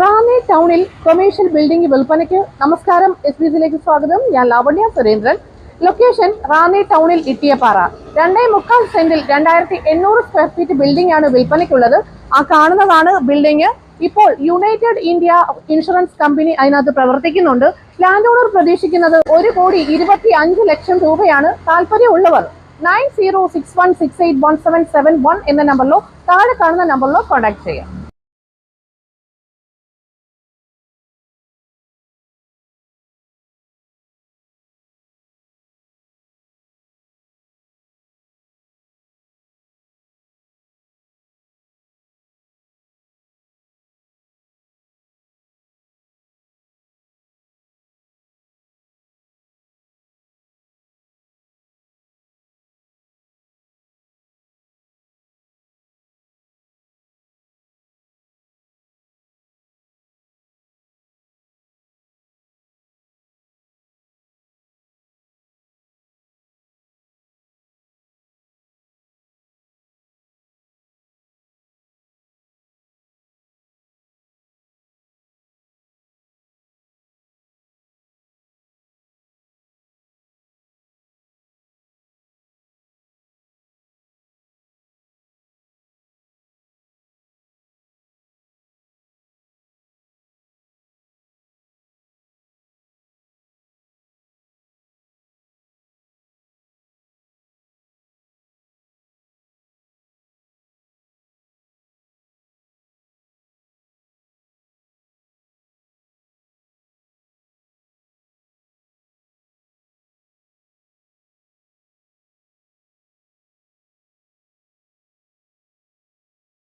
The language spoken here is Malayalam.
റാന്നി ടൗണിൽ കൊമേഴ്ഷ്യൽ ബിൽഡിംഗ് വിൽപ്പനയ്ക്ക് നമസ്കാരം. എസ് ബി സിയിലേക്ക് സ്വാഗതം. ഞാൻ ലാവണ്യ സുരേന്ദ്രൻ. ലൊക്കേഷൻ റാന്നി ടൗണിൽ ഇട്ടിയപ്പാറ. രണ്ടേ മുക്കാൽ സെന്റിൽ രണ്ടായിരത്തി എണ്ണൂറ് സ്ക്വയർ ഫീറ്റ് ബിൽഡിംഗ് ആണ് വിൽപ്പനയ്ക്കുള്ളത്. ആ കാണുന്നതാണ് ബിൽഡിംഗ് ഇപ്പോൾ യുണൈറ്റഡ് ഇന്ത്യ ഇൻഷുറൻസ് കമ്പനി അതിനകത്ത് പ്രവർത്തിക്കുന്നുണ്ട്. ലാൻഡ് ഓണർ പ്രതീക്ഷിക്കുന്നത് ഒരു കോടി ഇരുപത്തി അഞ്ച് ലക്ഷം രൂപയാണ് താല്പര്യമുള്ളവർ. Nine zero six one six eight one seven seven one എന്ന നമ്പറിലോ താഴെ കാണുന്ന നമ്പറിലോ കോൺടാക്ട് ചെയ്യാം.